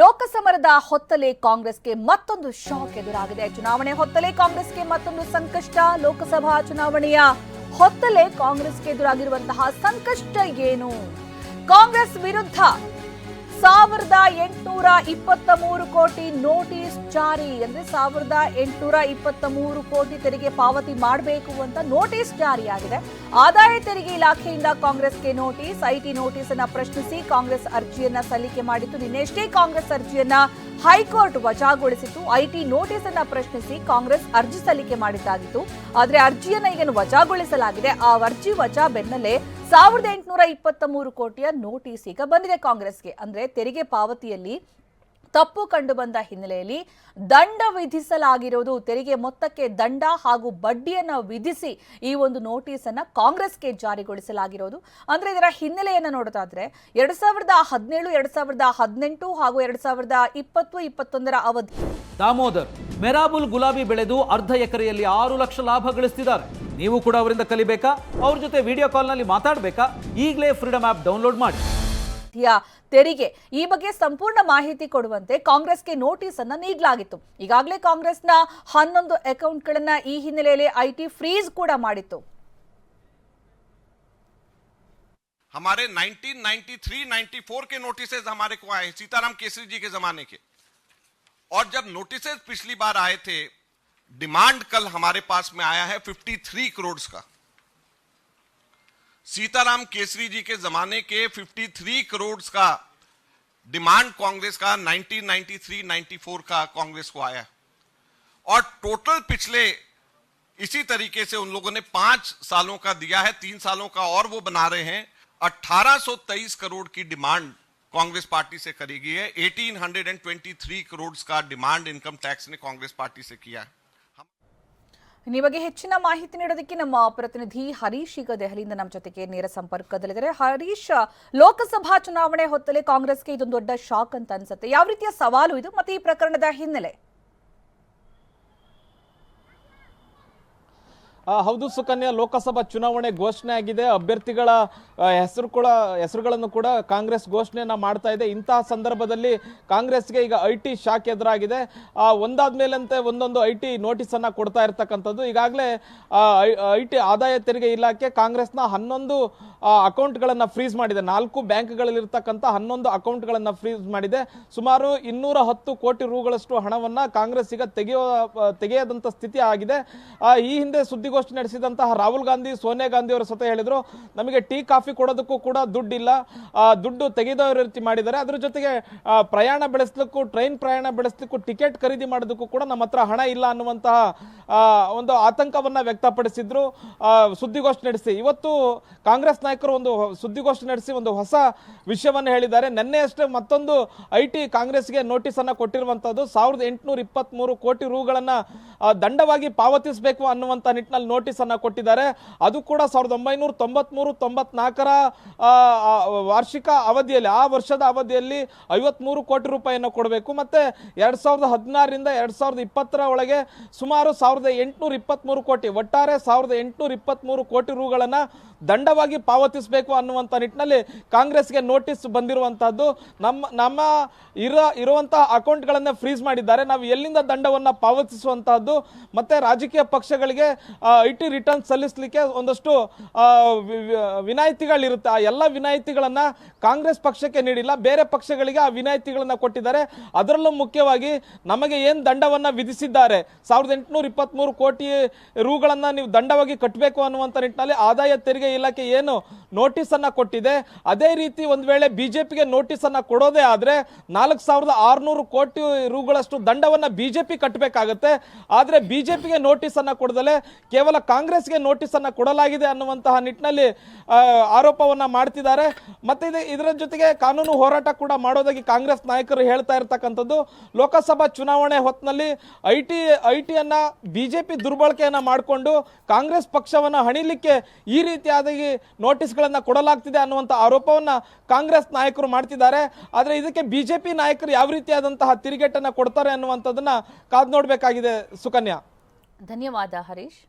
ಲೋಕಸಮರದ ಹೊತ್ತಲೆ ಕಾಂಗ್ರೆಸ್ಗೆ ಮತ್ತೊಂದು ಶಾಕ್ ಎದುರಾಗಿದೆ. ಚುನಾವಣೆ ಹೊತ್ತಲೆ ಕಾಂಗ್ರೆಸ್ಗೆ ಮತ್ತೊಂದು ಸಂಕಷ್ಟ. ಲೋಕಸಭಾ ಚುನಾವಣೆಯ ಹೊತ್ತಲೆ ಕಾಂಗ್ರೆಸ್ಗೆ ಎದುರಾಗಿರುವಂತಹ ಸಂಕಷ್ಟ ಏನು? ಕಾಂಗ್ರೆಸ್ ವಿರುದ್ಧ ಸಾವಿರದ ಎಂಟುನೂರ ಇಪ್ಪತ್ತ ಮೂರು ಕೋಟಿ ನೋಟಿಸ್ ಜಾರಿ ಅಂದ್ರೆ ಸಾವಿರದ ಎಂಟುನೂರ ಇಪ್ಪತ್ತ ಮೂರು ಕೋಟಿ ತೆರಿಗೆ ಪಾವತಿ ಮಾಡಬೇಕು ಅಂತ ನೋಟಿಸ್ ಜಾರಿಯಾಗಿದೆ. ಆದಾಯ ತೆರಿಗೆ ಇಲಾಖೆಯಿಂದ ಕಾಂಗ್ರೆಸ್ಗೆ ನೋಟಿಸ್, ಐಟಿ ನೋಟಿಸ್ ಅನ್ನ ಪ್ರಶ್ನಿಸಿ ಕಾಂಗ್ರೆಸ್ ಅರ್ಜಿಯನ್ನ ಸಲ್ಲಿಕೆ ಮಾಡಿತ್ತು. ನಿನ್ನೆಷ್ಟೇ ಕಾಂಗ್ರೆಸ್ ಅರ್ಜಿಯನ್ನ ಹೈಕೋರ್ಟ್ ವಜಾಗೊಳಿಸಿತ್ತು. ಐಟಿ ನೋಟಿಸ್ ಅನ್ನ ಪ್ರಶ್ನಿಸಿ ಕಾಂಗ್ರೆಸ್ ಅರ್ಜಿ ಸಲ್ಲಿಕೆ ಮಾಡಿದ್ದಾಗಿತ್ತು. ಆದ್ರೆ ಅರ್ಜಿಯನ್ನ ಈಗೇನು ವಜಾಗೊಳಿಸಲಾಗಿದೆ? ಆ ಅರ್ಜಿ ವಜಾ ಬೆನ್ನಲ್ಲೇ ಸಾವಿರದ ಎಂಟುನೂರ ಇಪ್ಪತ್ತ ಮೂರು ಕೋಟಿಯ ನೋಟಿಸ್ ಈಗ ಬಂದಿದೆ ಕಾಂಗ್ರೆಸ್ಗೆ. ಅಂದ್ರೆ ತೆರಿಗೆ ಪಾವತಿಯಲ್ಲಿ ತಪ್ಪು ಕಂಡು ಬಂದ ಹಿನ್ನೆಲೆಯಲ್ಲಿ ದಂಡ ವಿಧಿಸಲಾಗಿರುವುದು ತೆರಿಗೆ ಮೊತ್ತಕ್ಕೆ ದಂಡ ಹಾಗೂ ಬಡ್ಡಿಯನ್ನು ವಿಧಿಸಿ ಈ ಒಂದು ನೋಟಿಸ್ ಅನ್ನ ಕಾಂಗ್ರೆಸ್ಗೆ ಜಾರಿಗೊಳಿಸಲಾಗಿರೋದು. ಅಂದ್ರೆ ಇದರ ಹಿನ್ನೆಲೆಯನ್ನು ನೋಡೋದಾದ್ರೆ, ಎರಡ್ ಸಾವಿರದ ಹದಿನೇಳು, ಎರಡ್ ಸಾವಿರದ ಹದಿನೆಂಟು ಹಾಗೂ ಎರಡ್ ಸಾವಿರದ ಇಪ್ಪತ್ತು, ಇಪ್ಪತ್ತೊಂದರ ಅವಧಿ. ದಾಮೋದರ್, ಮೆರಾಬುಲ್ ಗುಲಾಬಿ ಬೆಳೆದು ಅರ್ಧ ಎಕರೆಯಲ್ಲಿ ಆರು ಲಕ್ಷ ಲಾಭ ಗಳಿಸ್ತಿದ್ದಾರೆ. ನೀವು ಕೂಡ ಅವರಿಂದ ಕಲಿಬೇಕಾ? ಅವ್ರ ಜೊತೆ ವಿಡಿಯೋ ಕಾಲ್ನಲ್ಲಿ ಮಾತಾಡಬೇಕಾ? ಈಗಲೇ ಫ್ರೀಡಮ್ ಆ್ಯಪ್ ಡೌನ್ಲೋಡ್ ಮಾಡಿ. ಯ ತೆರಿಗೆ ಈ ಬಗ್ಗೆ ಸಂಪೂರ್ಣ ಮಾಹಿತಿ ಕೊಡುವಂತೆ ಕಾಂಗ್ರೆಸ್ಗೆ ನೋಟಿಸ್ ಅನ್ನ ನೀಡಲಾಗಿತ್ತು ಈಗಾಗಲೇ ಕಾಂಗ್ರೆಸ್ನ ಹನ್ನೊಂದು ಅಕೌಂಟ್ಗಳನ್ನ ಈ ಹಿನ್ನೆಲೆಯಲ್ಲಿ ಐಟಿ ಫ್ರೀಸ್ ಕೂಡ ಮಾಡಿತ್ತು हमारे 1993-94 के नोटिसेज हमारे को आए सीताराम केसरी जी के जमाने के और जब नोटिसेज पिछली बार आए थे डिमांड कल हमारे पास में आया है 53 करोड़ का सीताराम केसरी जी के जमाने के 53 करोड़ का डिमांड कांग्रेस का 1993-94 का कांग्रेस को आया। और टोटल पिछले इसी तरीके से उन लोगों ने पाँच सालों का दिया है, तीन सालों का और वो बना रहे हैं। 1823 करोड़ की डिमांड कांग्रेस पार्टी से करी गई है। 1823 करोड़ का डिमांड इनकम टैक्स ने कांग्रेस पार्टी से किया है। ಈ ಬಗ್ಗೆ ಹೆಚ್ಚಿನ ಮಾಹಿತಿ ನೀಡೋದಕ್ಕೆ ನಮ್ಮ ಪ್ರತಿನಿಧಿ ಹರೀಶ್ ಈಗ ದೆಹಲಿಯಿಂದ ನಮ್ಮ ಜೊತೆಗೆ ನೇರ ಸಂಪರ್ಕದಲ್ಲಿದ್ದಾರೆ. ಹರೀಶ್, ಲೋಕಸಭಾ ಚುನಾವಣೆ ಹೊತ್ತಲೇ ಕಾಂಗ್ರೆಸ್ಗೆ ಇದೊಂದು ದೊಡ್ಡ ಶಾಕ್ ಅಂತ ಅನ್ಸುತ್ತೆ. ಯಾವ ರೀತಿಯ ಸವಾಲು ಇದು ಮತ್ತೆ ಈ ಪ್ರಕರಣದ ಹಿನ್ನೆಲೆ ಆ, ಹೌದು ಸುಕನ್ಯಾ ಲೋಕಸಭಾ ಚುನಾವಣೆ ಘೋಷಣೆ ಆಗಿದೆ. ಅಭ್ಯರ್ಥಿಗಳ ಹೆಸರು ಕೂಡ ಹೆಸರುಗಳನ್ನು ಕೂಡ ಕಾಂಗ್ರೆಸ್ ಘೋಷಣೆಯನ್ನ ಮಾಡ್ತಾ ಇದೆ. ಇಂತಹ ಸಂದರ್ಭದಲ್ಲಿ ಕಾಂಗ್ರೆಸ್ಗೆ ಈಗ ಐ ಟಿ ಶಾಕ್ ಎದುರಾಗಿದೆ. ಒಂದಾದ ಮೇಲಂತೆ ಒಂದೊಂದು ಐ ಟಿ ನೋಟಿಸನ್ನು ಕೊಡ್ತಾ ಇರ್ತಕ್ಕಂಥದ್ದು. ಈಗಾಗಲೇ ಐ ಟಿ ಆದಾಯ ತೆರಿಗೆ ಇಲಾಖೆ ಕಾಂಗ್ರೆಸ್ನ ಹನ್ನೊಂದು ಅಕೌಂಟ್ಗಳನ್ನು ಫ್ರೀಸ್ ಮಾಡಿದೆ. ನಾಲ್ಕು ಬ್ಯಾಂಕ್ಗಳಲ್ಲಿರ್ತಕ್ಕಂಥ ಹನ್ನೊಂದು ಅಕೌಂಟ್ಗಳನ್ನು ಫ್ರೀಸ್ ಮಾಡಿದೆ. ಸುಮಾರು ಇನ್ನೂರ ಹತ್ತು ಕೋಟಿ ರೂಗಳಷ್ಟು ಹಣವನ್ನು ಕಾಂಗ್ರೆಸ್ ಈಗ ತೆಗೆಯುವ ಆ, ತೆಗೆಯದಂಥ ಸ್ಥಿತಿ ಆಗಿದೆ. ಈ ಹಿಂದೆ ಸುದ್ದಿಗೋಷ್ಠಿ ನಡೆಸಿದಂತಹ ರಾಹುಲ್ ಗಾಂಧಿ, ಸೋನಿಯಾ ಗಾಂಧಿ ಅವರು ಸ್ವತಃ ಹೇಳಿದ್ರು, ನಮಗೆ ಟೀ, ಕಾಫಿ ಕೊಡೋದಕ್ಕೂ ಕೂಡ ದುಡ್ಡಿಲ್ಲ. ದುಡ್ಡು ತೆಗೆದವರ ರೀತಿ ಮಾಡಿದ್ದಾರೆ. ಅದ್ರ ಜೊತೆಗೆ ಪ್ರಯಾಣ ಬೆಳೆಸಲಿಕ್ಕೂ, ಟ್ರೈನ್ ಪ್ರಯಾಣ ಬೆಳೆಸಲಿಕ್ಕೂ, ಟಿಕೆಟ್ ಖರೀದಿ ಮಾಡೋದಕ್ಕೂ ಕೂಡ ನಮ್ಮ ಹಣ ಇಲ್ಲ ಅನ್ನುವಂತಹ ಒಂದು ಆತಂಕವನ್ನ ವ್ಯಕ್ತಪಡಿಸಿದ್ರು. ಸುದ್ದಿಗೋಷ್ಠಿ ನಡೆಸಿ. ಇವತ್ತು ಕಾಂಗ್ರೆಸ್ ನಾಯಕರು ಒಂದು ಸುದ್ದಿಗೋಷ್ಠಿ ನಡೆಸಿ ಒಂದು ಹೊಸ ವಿಷಯವನ್ನು ಹೇಳಿದ್ದಾರೆ. ನಿನ್ನೆ ಅಷ್ಟೇ ಮತ್ತೊಂದು ಐ ಟಿ ಕಾಂಗ್ರೆಸ್ಗೆ ನೋಟಿಸ್ ಅನ್ನ ಕೊಟ್ಟಿರುವಂತದ್ದು ಸಾವಿರದ ಎಂಟುನೂರ ಇಪ್ಪತ್ಮೂರು ಕೋಟಿ ರೂಗಳನ್ನ ದಂಡವಾಗಿ ಪಾವತಿಸಬೇಕು ಅನ್ನುವಂತ ನಿಟ್ಟಿನಲ್ಲಿ ನೋಟಿಸ್ ಅನ್ನ ಕೊಟ್ಟಿದ್ದಾರೆ. ಅದು ಕೂಡ ಸಾವಿರದ ಒಂಬೈನೂರ ತೊಂಬತ್ಮೂರು, ತೊಂಬತ್ನಾಲ್ಕರ ವಾರ್ಷಿಕ ಅವಧಿಯಲ್ಲಿ, ಆ ವರ್ಷದ ಅವಧಿಯಲ್ಲಿ ಐವತ್ಮೂರು ಕೋಟಿ ರೂಪಾಯಿಯನ್ನು ಕೊಡಬೇಕು. ಮತ್ತೆ ಎರಡು ಸಾವಿರದ ಹದಿನಾರರಿಂದ ಎರಡು ಸಾವಿರದ ಇಪ್ಪತ್ತರ ಒಳಗೆ ಸುಮಾರು ಸಾವಿರದ ಎಂಟುನೂರ ಇಪ್ಪತ್ಮೂರು ಕೋಟಿ, ಒಟ್ಟಾರೆ ಸಾವಿರದ ಎಂಟುನೂರ ಇಪ್ಪತ್ತ್ಮೂರು ಕೋಟಿ ರೂಗಳನ್ನು ದಂಡವಾಗಿ ಪಾವತಿಸಬೇಕು ಅನ್ನುವಂಥ ನಿಟ್ಟಿನಲ್ಲಿ ಕಾಂಗ್ರೆಸ್ಗೆ ನೋಟಿಸ್ ಬಂದಿರುವಂಥದ್ದು ನಮ್ಮ ನಮ್ಮ ಇರೋ ಇರುವಂತಹ ಅಕೌಂಟ್ಗಳನ್ನ ಫ್ರೀಸ್ ಮಾಡಿದ್ದಾರೆ. ನಾವು ಎಲ್ಲಿಂದ ದಂಡವನ್ನು ಪಾವತಿಸುವಂತಹದ್ದು, ಮತ್ತೆ ರಾಜಕೀಯ ಪಕ್ಷಗಳಿಗೆ ಐ ಟಿ ರಿಟರ್ನ್ ಸಲ್ಲಿಸಲಿಕ್ಕೆ ಒಂದಷ್ಟು ವಿನಾಯಿತಿಗಳಿರುತ್ತೆ. ಆ ಎಲ್ಲ ವಿನಾಯಿತಿಗಳನ್ನ ಕಾಂಗ್ರೆಸ್ ಪಕ್ಷಕ್ಕೆ ನೀಡಿಲ್ಲ, ಬೇರೆ ಪಕ್ಷಗಳಿಗೆ ಆ ವಿನಾಯಿತಿಗಳನ್ನ ಕೊಟ್ಟಿದ್ದಾರೆ. ಅದರಲ್ಲೂ ಮುಖ್ಯವಾಗಿ ನಮಗೆ ಏನು ದಂಡವನ್ನ ವಿಧಿಸಿದ್ದಾರೆ? ಸಾವಿರದ ಎಂಟುನೂರ ಇಪ್ಪತ್ಮೂರು ಕೋಟಿ ರೂಗಳನ್ನು ನೀವು ದಂಡವಾಗಿ ಕಟ್ಟಬೇಕು ಅನ್ನುವಂಥ ನಿಟ್ಟಿನಲ್ಲಿ ಆದಾಯ ತೆರಿಗೆ ಇಲಾಖೆ ಏನು ನೋಟಿಸ್ ಅನ್ನ ಕೊಟ್ಟಿದೆ. ಅದೇ ರೀತಿ ಒಂದು ವೇಳೆ ಬಿಜೆಪಿಗೆ ನೋಟಿಸ್ ಅನ್ನ ಕೊಡೋದೇ ಆದ್ರೆ ನಾಲ್ಕು ಸಾವಿರದ ಆರ್ನೂರು ಕೋಟಿ ರೂಗಳಷ್ಟು ದಂಡವನ್ನ ಬಿಜೆಪಿ ಕಟ್ಟಬೇಕಾಗತ್ತೆ ಆದ್ರೆ ಬಿಜೆಪಿಗೆ ನೋಟಿಸ್ ಅನ್ನ ಕೊಡದಲೆ ಕೇವಲ ಕಾಂಗ್ರೆಸ್ಗೆ ನೋಟಿಸ್ ಅನ್ನ ಕೊಡಲಾಗಿದೆ ಅನ್ನುವಂತಹ ನಿಟ್ಟಿನಲ್ಲಿ ಆರೋಪವನ್ನು ಮಾಡ್ತಿದ್ದಾರೆ. ಮತ್ತೆ ಇದು ಇದರ ಜೊತೆಗೆ ಕಾನೂನು ಹೋರಾಟ ಕೂಡ ಮಾಡೋದಾಗಿ ಕಾಂಗ್ರೆಸ್ ನಾಯಕರು ಹೇಳ್ತಾ ಇರ್ತಕ್ಕಂಥದ್ದು. ಲೋಕಸಭಾ ಚುನಾವಣೆ ಹೊತ್ತಿನಲ್ಲಿ ಐ ಟಿ ಐ ಟಿಯನ್ನ ಬಿಜೆಪಿ ದುರ್ಬಳಕೆಯನ್ನ ಮಾಡಿಕೊಂಡು ಕಾಂಗ್ರೆಸ್ ಪಕ್ಷವನ್ನ ಹಣಿಲಿಕ್ಕೆ ಈ ರೀತಿಯಾದಾಗಿ ನೋಟಿಸ್ಗಳನ್ನ ಕೊಡಲಾಗ್ತಿದೆ ಅನ್ನುವಂಥ ಆರೋಪವನ್ನ ಕಾಂಗ್ರೆಸ್ ನಾಯಕರು ಮಾಡ್ತಿದ್ದಾರೆ. ಆದರೆ ಇದಕ್ಕೆ ಬಿಜೆಪಿ ನಾಯಕರು ಯಾವ ರೀತಿಯಾದಂತಹ ತಿರುಗೇಟನ್ನು ಕೊಡ್ತಾರೆ ಅನ್ನುವಂಥದ್ದನ್ನ ಕಾದು ನೋಡಬೇಕಾಗಿದೆ. ಸುಕನ್ಯಾ. ಧನ್ಯವಾದ ಹರೀಶ್.